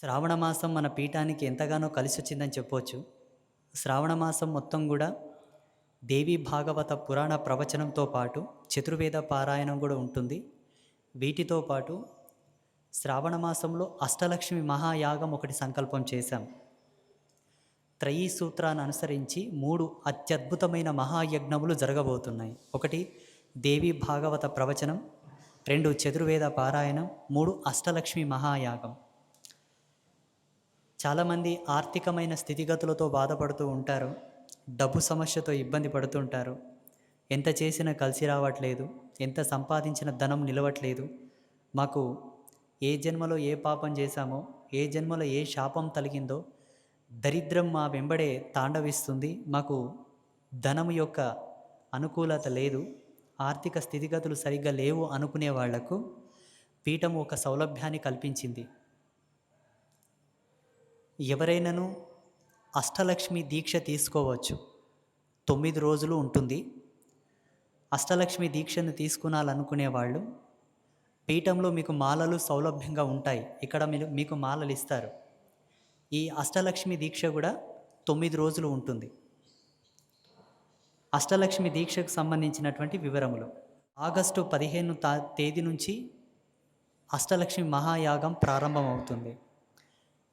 శ్రావణ మాసం మన పీఠానికి ఎంతగానో కలిసి వచ్చిందని చెప్పవచ్చు శ్రావణ మాసం మొత్తం కూడా దేవి భాగవత పురాణ ప్రవచనంతో పాటు చతుర్వేద పారాయణం కూడా ఉంటుంది. వీటితో పాటు శ్రావణ మాసంలో అష్టలక్ష్మి మహాయాగం ఒకటి సంకల్పం చేశాం. త్రయీ సూత్రాన్ని అనుసరించి మూడు అత్యద్భుతమైన మహాయజ్ఞములు జరగబోతున్నాయి. ఒకటి దేవి భాగవత ప్రవచనం రెండు చతుర్వేద పారాయణం మూడు అష్టలక్ష్మి మహాయాగం. చాలామంది ఆర్థికమైన స్థితిగతులతో బాధపడుతూ ఉంటారు డబ్బు సమస్యతో ఇబ్బంది పడుతుంటారు. ఎంత చేసినా కలిసి రావట్లేదు ఎంత సంపాదించిన ధనం నిలవట్లేదు. మాకు ఏ జన్మలో ఏ పాపం చేశామో ఏ జన్మలో ఏ శాపం తలిగిందో దరిద్రం మా వెంబడే తాండవిస్తుంది. మాకు ధనం యొక్క అనుకూలత లేదు ఆర్థిక స్థితిగతులు సరిగ్గా లేవు అనుకునే వాళ్ళకు పీఠం ఒక సౌలభ్యాన్ని కల్పించింది. ఎవరైనాను అష్టలక్ష్మి దీక్ష తీసుకోవచ్చు. తొమ్మిది రోజులు ఉంటుంది. అష్టలక్ష్మి దీక్షను తీసుకునాలనుకునే వాళ్ళు పీఠంలో మీకు మాలలు సౌలభ్యంగా ఉంటాయి. ఇక్కడ మీరు మీకు మాలలు ఇస్తారు. ఈ అష్టలక్ష్మి దీక్ష కూడా తొమ్మిది రోజులు ఉంటుంది. అష్టలక్ష్మి దీక్షకు సంబంధించినటువంటి వివరములు. ఆగస్టు పదిహేను తా తేదీ నుంచి అష్టలక్ష్మి మహాయాగం ప్రారంభమవుతుంది.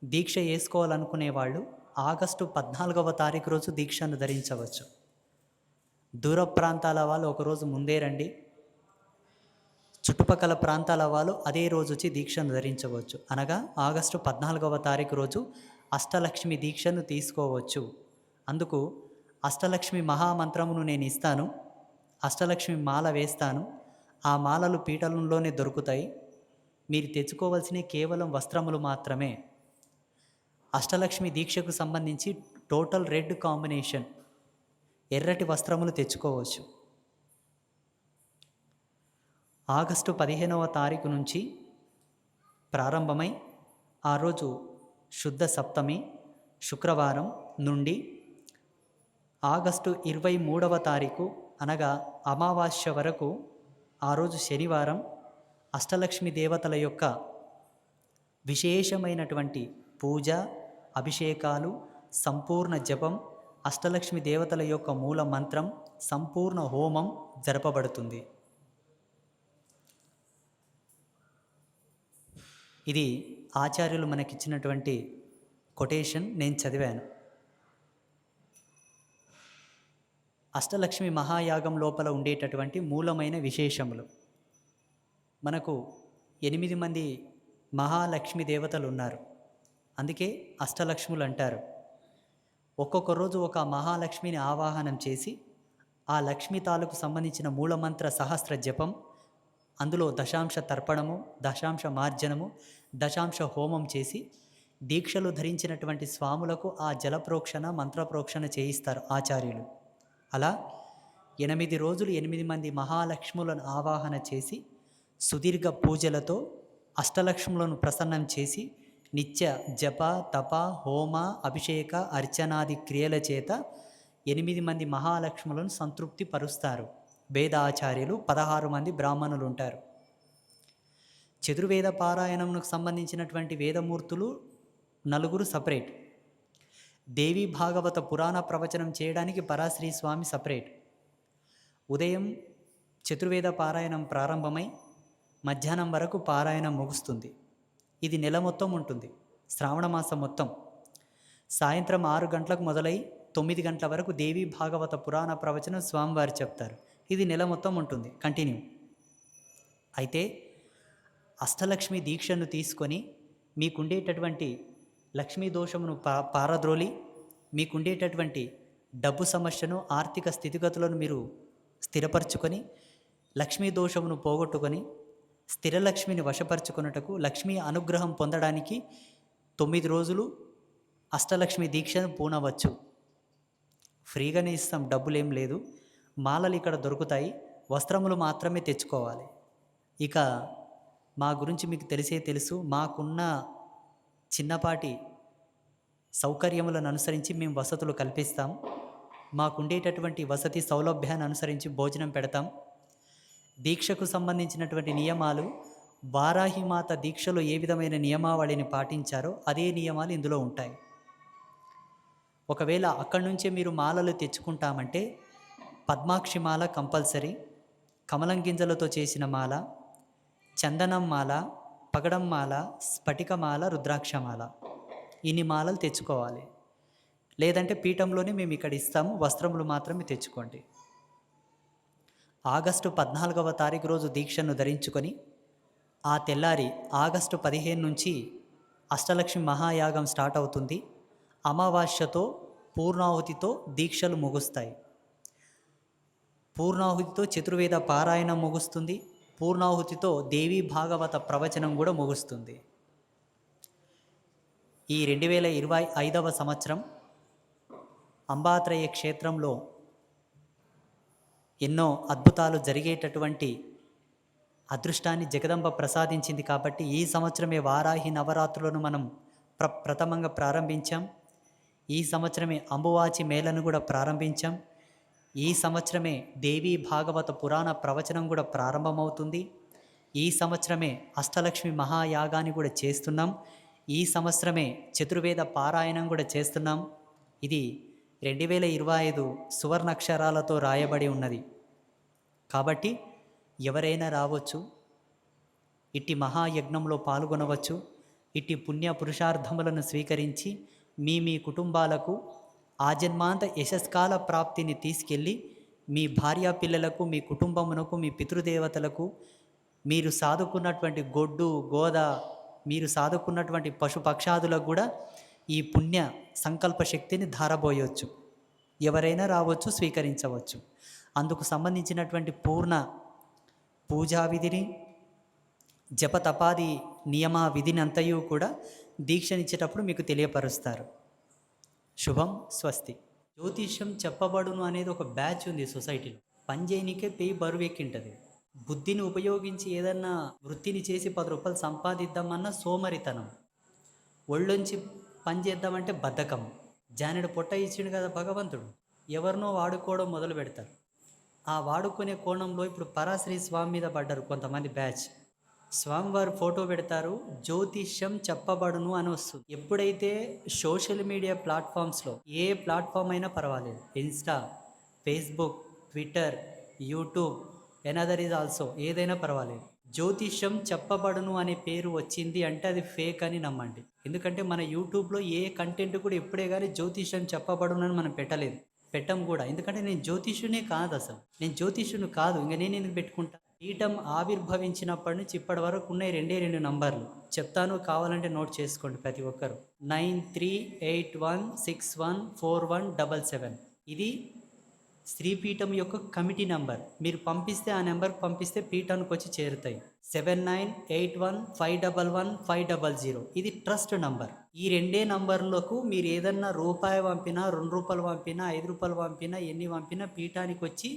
దీక్ష వేసుకోవాలనుకునే వాళ్ళు ఆగస్టు పద్నాలుగవ తారీఖు రోజు దీక్షను ధరించవచ్చు. దూర ప్రాంతాల వాళ్ళు ఒకరోజు ముందే రండి. చుట్టుపక్కల ప్రాంతాల వాళ్ళు అదే రోజు వచ్చి దీక్షను ధరించవచ్చు. అనగా ఆగస్టు పద్నాలుగవ తారీఖు రోజు అష్టలక్ష్మి దీక్షను తీసుకోవచ్చు. అందుకు అష్టలక్ష్మి మహామంత్రమును నేను ఇస్తాను. అష్టలక్ష్మి మాల వేస్తాను. ఆ మాలలు పీఠలంలోనే దొరుకుతాయి. మీరు తెచ్చుకోవాల్సిన కేవలం వస్త్రములు మాత్రమే. అష్టలక్ష్మి దీక్షకు సంబంధించి టోటల్ రెడ్ కాంబినేషన్. ఎర్రటి వస్త్రములు తెచ్చుకోవచ్చు. ఆగస్టు పదిహేనవ తారీఖు నుంచి ప్రారంభమై ఆ రోజు శుద్ధ సప్తమి శుక్రవారం నుండి ఆగస్టు ఇరవై మూడవ తారీఖు అనగా అమావాస్య వరకు ఆ రోజు శనివారం అష్టలక్ష్మి దేవతల యొక్క విశేషమైనటువంటి పూజ అభిషేకాలు సంపూర్ణ జపం అష్టలక్ష్మి దేవతల యొక్క మూల మంత్రం సంపూర్ణ హోమం జరపబడుతుంది. ఇది ఆచార్యులు మనకిచ్చినటువంటి కొటేషన్ నేను చదివాను. అష్టలక్ష్మి మహాయాగం లోపల ఉండేటటువంటి మూలమైన విశేషములు. మనకు ఎనిమిది మంది మహాలక్ష్మి దేవతలు ఉన్నారు. అందుకే అష్టలక్ష్ములు అంటారు ఒక్కొక్క రోజు ఒక మహాలక్ష్మిని ఆవాహనం చేసి ఆ లక్ష్మి తాలూకు సంబంధించిన మూలమంత్ర సహస్ర జపం అందులో దశాంశ తర్పణము దశాంశ మార్జనము దశాంశ హోమం చేసి దీక్షలు ధరించినటువంటి స్వాములకు ఆ జలప్రోక్షణ మంత్రప్రోక్షణ చేయిస్తారు ఆచార్యులు. అలా ఎనిమిది రోజులు ఎనిమిది మంది మహాలక్ష్ములను ఆవాహన చేసి సుదీర్ఘ పూజలతో అష్టలక్ష్ములను ప్రసన్నం చేసి నిత్య జప తప హోమ అభిషేక అర్చనాది క్రియల చేత ఎనిమిది మంది మహాలక్ష్ములను సంతృప్తి పరుస్తారు. వేదాచార్యులు పదహారు మంది బ్రాహ్మణులు ఉంటారు చతుర్వేద పారాయణంకు సంబంధించినటువంటి వేదమూర్తులు నలుగురు సపరేట్. దేవి భాగవత పురాణ ప్రవచనం చేయడానికి పరాశ్రీ స్వామి సపరేట్. ఉదయం చతుర్వేద పారాయణం ప్రారంభమై మధ్యాహ్నం వరకు పారాయణం ముగుస్తుంది. ఇది నెల మొత్తం ఉంటుంది. శ్రావణ మాసం మొత్తం. సాయంత్రం ఆరు గంటలకు మొదలై తొమ్మిది గంటల వరకు దేవి భాగవత పురాణ ప్రవచనం స్వామివారు చెప్తారు. ఇది నెల మొత్తం ఉంటుంది. కంటిన్యూ. అయితే అష్టలక్ష్మి దీక్షను తీసుకొని మీకుండేటటువంటి లక్ష్మీ దోషమును పా పారద్రోలి మీకుండేటటువంటి డబ్బు సమస్యను ఆర్థిక స్థితిగతులను మీరు స్థిరపరచుకొని లక్ష్మీ దోషమును పోగొట్టుకొని స్థిరలక్ష్మిని వశపరచుకున్నటకు లక్ష్మీ అనుగ్రహం పొందడానికి తొమ్మిది రోజులు అష్టలక్ష్మి దీక్షను పూనవచ్చు. ఫ్రీగానే ఇస్తాం డబ్బులేం లేదు. మాలలు ఇక్కడ దొరుకుతాయి వస్త్రములు మాత్రమే తెచ్చుకోవాలి. ఇక మా గురించి మీకు తెలిసే తెలుసు మాకున్న చిన్నపాటి సౌకర్యములను అనుసరించి మేము వసతులు కల్పిస్తాం. మాకుండేటటువంటి వసతి సౌలభ్యాన్ని అనుసరించి భోజనం పెడతాం. దీక్షకు సంబంధించినటువంటి నియమాలు వారాహిమాత దీక్షలో ఏ విధమైన నియమావళిని పాటించారో అదే నియమాలు ఇందులో ఉంటాయి. ఒకవేళ అక్కడి నుంచే మీరు మాలలు తెచ్చుకుంటామంటే పద్మాక్షి మాల కంపల్సరీ కమలం గింజలతో చేసిన మాల చందనం మాల పగడం మాల స్ఫటిక మాల రుద్రాక్షమాల ఇన్ని మాలలు తెచ్చుకోవాలి. లేదంటే పీఠంలోనే మేము ఇక్కడ ఇస్తాము వస్త్రములు మాత్రమే తెచ్చుకోండి. ఆగస్టు పద్నాలుగవ తారీఖు రోజు దీక్షను ధరించుకొని ఆ తెల్లారి ఆగస్టు పదిహేను నుంచి అష్టలక్ష్మి మహాయాగం స్టార్ట్ అవుతుంది. అమావాస్యతో పూర్ణాహుతితో దీక్షలు ముగుస్తాయి. పూర్ణాహుతితో చతుర్వేద పారాయణం ముగుస్తుంది. పూర్ణాహుతితో దేవీ భాగవత ప్రవచనం కూడా ముగుస్తుంది. ఈ రెండు వేల ఇరవై ఐదవ సంవత్సరం అంబాత్రయ క్షేత్రంలో ఎన్నో అద్భుతాలు జరిగేటటువంటి అదృష్టాన్ని జగదంబ ప్రసాదించింది కాబట్టి ఈ సంవత్సరమే వారాహి నవరాత్రులను మనం ప్ర ప్రథమంగా ప్రారంభించాం. ఈ సంవత్సరమే అంబువాచి మేళను కూడా ప్రారంభించాం. ఈ సంవత్సరమే దేవీ భాగవత పురాణ ప్రవచనం కూడా ప్రారంభమవుతుంది. ఈ సంవత్సరమే అష్టలక్ష్మి మహాయాగాన్ని కూడా చేస్తున్నాం. ఈ సంవత్సరమే చతుర్వేద పారాయణం కూడా చేస్తున్నాం. ఇది రెండు వేల ఇరవై ఐదు సువర్ణాక్షరాలతో రాయబడి ఉన్నది. కాబట్టి ఎవరైనా రావచ్చు ఇట్టి మహాయజ్ఞంలో పాల్గొనవచ్చు ఇట్టి పుణ్య పురుషార్థములను స్వీకరించి మీ మీ కుటుంబాలకు ఆజన్మాంత యశస్కాల ప్రాప్తిని తీసుకెళ్ళి మీ భార్యా పిల్లలకు మీ కుటుంబమునకు మీ పితృదేవతలకు మీరు సాదుకున్నటువంటి గొడ్డు గోద మీరు సాదుకున్నటువంటి పశుపక్షాదులకు కూడా ఈ పుణ్య సంకల్ప శక్తిని ధారబోయవచ్చు ఎవరైనా రావచ్చు స్వీకరించవచ్చు. అందుకు సంబంధించినటువంటి పూర్ణ పూజా విధిని జపతపాది నియమ విధిని అంతయు కూడా దీక్షనిచ్చేటప్పుడు మీకు తెలియపరుస్తారు. శుభం స్వస్తి. జ్యోతిష్యం చెప్పబడును అనేది ఒక బ్యాచ్ ఉంది సొసైటీలో. పనిచేయనికే పేయి బరువు ఎక్కింటది బుద్ధిని ఉపయోగించి ఏదన్నా వృత్తిని చేసి పది రూపాయలు సంపాదిద్దామన్న సోమరితనం. ఒళ్ళొంచి పని చేద్దామంటే బద్ధకం. జానెడు పొట్ట ఇచ్చిండు కదా భగవంతుడు. ఎవరినో వాడుకోవడం మొదలు పెడతారు. ఆ వాడుకునే కోణంలో ఇప్పుడు పరాశ్రీ స్వామి మీద పడ్డారు కొంతమంది బ్యాచ్. స్వామివారు ఫోటో పెడతారు జ్యోతిష్యం చెప్పబడును అని వస్తుంది. ఎప్పుడైతే సోషల్ మీడియా ప్లాట్ఫామ్స్లో ఏ ప్లాట్ఫామ్ అయినా పర్వాలేదు. Insta Facebook Twitter YouTube another is also ఏదైనా పర్వాలేదు. జ్యోతిష్యం చెప్పబడును అనే పేరు వచ్చింది అంటే అది ఫేక్ అని నమ్మండి. ఎందుకంటే మన యూట్యూబ్లో ఏ కంటెంట్ కూడా ఎప్పుడే కానీ జ్యోతిష్యం చెప్పబడును అని మనం పెట్టలేదు. పెట్టం కూడా. ఎందుకంటే నేను జ్యోతిష్యునే కాదు అసలు. నేను జ్యోతిష్యుని కాదు. ఇంకా నేను ఎందుకు పెట్టుకుంటా? పీఠం ఆవిర్భవించినప్పటి నుంచి ఇప్పటి వరకు ఉన్నాయి రెండే రెండు నంబర్లు. చెప్తాను కావాలంటే నోట్ చేసుకోండి ప్రతి ఒక్కరు. Nine three eight one six one four one double seven. ఇది స్త్రీపీఠం యొక్క కమిటీ నంబర్. మీరు పంపిస్తే ఆ నెంబర్కి పంపిస్తే పీఠానికి వచ్చి చేరుతాయి. Seven nine eight one five double one five double zero. ఇది ట్రస్ట్ నంబర్. ఈ రెండే నంబర్లకు మీరు ఏదన్నా రూపాయి పంపినా రెండు రూపాయలు పంపినా ఐదు రూపాయలు పంపినా ఎన్ని పంపినా పీఠానికి వచ్చి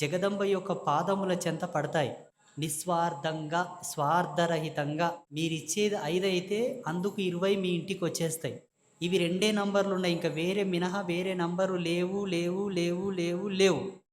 జగదంబ యొక్క పాదముల చెంత పడతాయి. నిస్వార్థంగా స్వార్థరహితంగా మీరిచ్చేది ఐదు అయితే అందుకు ఇరవై మీ ఇంటికి వచ్చేస్తాయి. ఇవి రెండే నంబర్లు ఉన్నాయి. ఇంకా వేరే మినహా వేరే నంబరు లేవు లేవు లేవు లేవు లేవు.